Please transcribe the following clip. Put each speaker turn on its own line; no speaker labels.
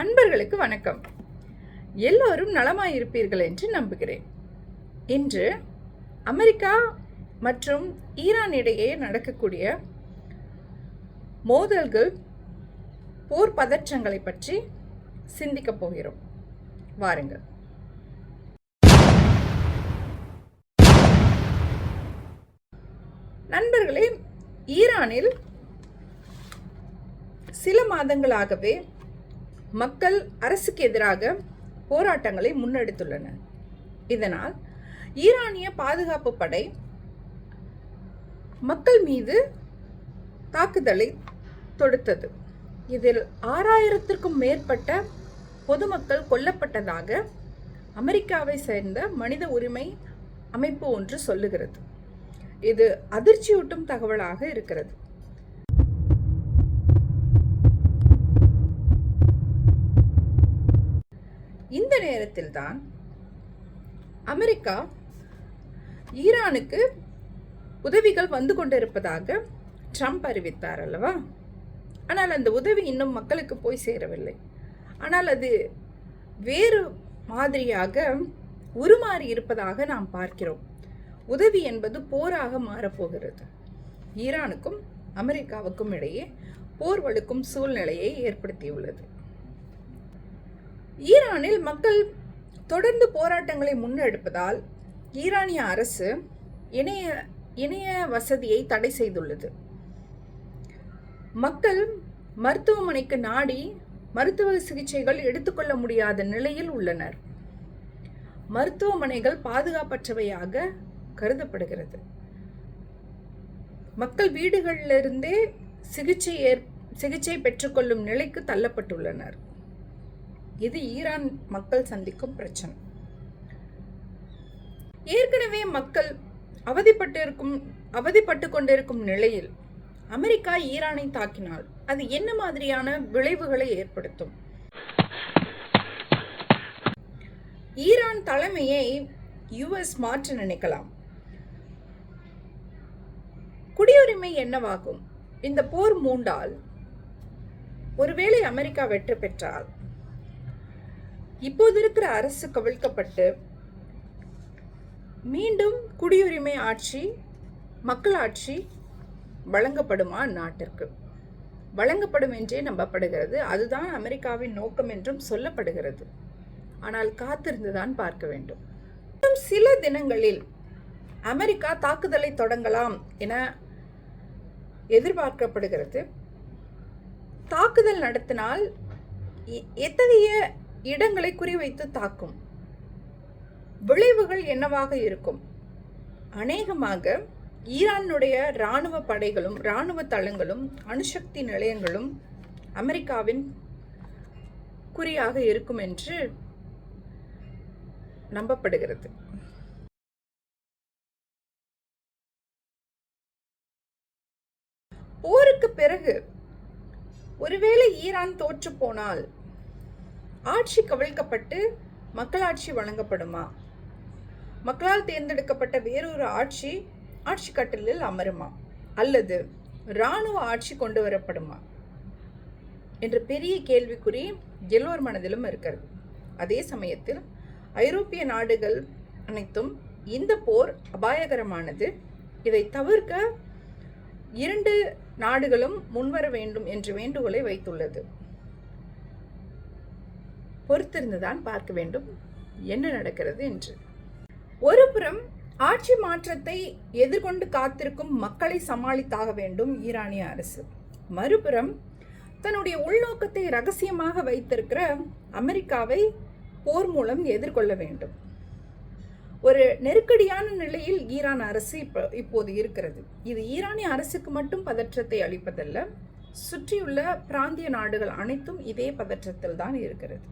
அன்பர்களுக்கு வணக்கம் எல்லோரும் நலமாயிருப்பீர்கள் என்று நம்புகிறேன் இன்று அமெரிக்கா மற்றும் ஈரான் இடையே நடக்கக்கூடிய மோதல்கள் போர் பதற்றங்களை பற்றி சிந்திக்கப் போகிறோம் வாருங்கள் நண்பர்களே ஈரானில் சில மாதங்களாகவே மக்கள் அரசுக்கு எதிராக போராட்டங்களை முன்னெடுத்துள்ளனர் இதனால் ஈரானிய பாதுகாப்பு படை மக்கள் மீது தாக்குதலை தொடுத்தது இதில் ஆறாயிரத்திற்கும் மேற்பட்ட பொதுமக்கள் கொல்லப்பட்டதாக அமெரிக்காவை சேர்ந்த மனித உரிமை அமைப்பு ஒன்று சொல்லுகிறது இது அதிர்ச்சியூட்டும் தகவலாக இருக்கிறது இந்த நேரத்தில் தான் அமெரிக்கா ஈரானுக்கு உதவிகள் வந்து கொண்டிருப்பதாக ட்ரம்ப் அறிவித்தார் அல்லவா ஆனால் அந்த உதவி இன்னும் மக்களுக்கு போய் சேரவில்லை ஆனால் அது வேறு மாதிரியாக உருமாறி இருப்பதாக நாம் பார்க்கிறோம் உதவி என்பது போராக மாறப்போகிறது ஈரானுக்கும் அமெரிக்காவுக்கும் இடையே போர் வழுக்கும் சூழ்நிலையை ஏற்படுத்தியுள்ளது ஈரானில் மக்கள் தொடர்ந்து போராட்டங்களை முன்னெடுப்பதால் ஈரானிய அரசு இணைய இணைய வசதியை தடை செய்துள்ளது மக்கள் மருத்துவமனைக்கு நாடி மருத்துவ சிகிச்சைகள் எடுத்துக்கொள்ள முடியாத நிலையில் உள்ளனர் மருத்துவமனைகள் பாதுகாப்பற்றவையாக கருதப்படுகிறது மக்கள் வீடுகளிலிருந்தே சிகிச்சை ஏற் சிகிச்சை பெற்றுக்கொள்ளும் நிலைக்கு தள்ளப்பட்டுள்ளனர் இது ஈரான் மக்கள் சந்திக்கும் பிரச்சனை ஏற்கனவே மக்கள் அவதிப்பட்டிருக்கும் அவதிப்பட்டு கொண்டிருக்கும் நிலையில் அமெரிக்கா ஈரானை தாக்கினால் அது என்ன மாதிரியான விளைவுகளை ஏற்படுத்தும் ஈரான் தலைமையை யுஎஸ் மாற்ற நினைக்கலாம் குடியுரிமை என்னவாகும் இந்த போர் மூண்டால் ஒருவேளை அமெரிக்கா வெற்றி பெற்றால் இப்போது இருக்கிற அரசு கவிழ்க்கப்பட்டு மீண்டும் குடியுரிமை ஆட்சி மக்களாட்சி வழங்கப்படுமா நாட்டிற்கு வழங்கப்படும் என்றே நம்பப்படுகிறது அதுதான் அமெரிக்காவின் நோக்கம் என்றும் சொல்லப்படுகிறது ஆனால் காத்திருந்துதான் பார்க்க வேண்டும் சில தினங்களில் அமெரிக்கா தாக்குதலை தொடங்கலாம் என எதிர்பார்க்கப்படுகிறது தாக்குதல் நடத்தினால் எத்தகைய இடங்களை குறிவைத்து தாக்கும் விளைவுகள் என்னவாக இருக்கும் அநேகமாக ஈரானுடைய இராணுவ படைகளும் இராணுவ தளங்களும் அணுசக்தி நிலையங்களும் அமெரிக்காவின் குறியாக இருக்கும் என்று நம்பப்படுகிறது போருக்கு பிறகு ஒருவேளை ஈரான் தோற்று போனால் ஆட்சி கவிழ்க்கப்பட்டு மக்களாட்சி வழங்கப்படுமா மக்களால் தேர்ந்தெடுக்கப்பட்ட வேறொரு ஆட்சி ஆட்சி கட்டலில் அமருமா அல்லது இராணுவ ஆட்சி கொண்டு வரப்படுமா என்ற பெரிய கேள்விக்குறி எல்லோர் மனதிலும் இருக்கிறது அதே சமயத்தில் ஐரோப்பிய நாடுகள் அனைத்தும் இந்த போர் அபாயகரமானது இதை தவிர்க்க இரண்டு நாடுகளும் முன்வர வேண்டும் என்ற வேண்டுகோளை வைத்துள்ளது பொறுத்திருந்துதான் பார்க்க வேண்டும் என்ன நடக்கிறது என்று ஒருபுறம் ஆட்சி மாற்றத்தை எதிர்கொண்டு காத்திருக்கும் மக்களை சமாளித்தாக வேண்டும் ஈரானிய அரசு மறுபுறம் தன்னுடைய உள்நோக்கத்தை ரகசியமாக வைத்திருக்கிற அமெரிக்காவை போர் மூலம் எதிர்கொள்ள வேண்டும் ஒரு நெருக்கடியான நிலையில் ஈரான் அரசு இப்போ இப்போது இருக்கிறது இது ஈரானிய அரசுக்கு மட்டும் பதற்றத்தை அளிப்பதல்ல சுற்றியுள்ள பிராந்திய நாடுகள் அனைத்தும் இதே பதற்றத்தில் தான் இருக்கிறது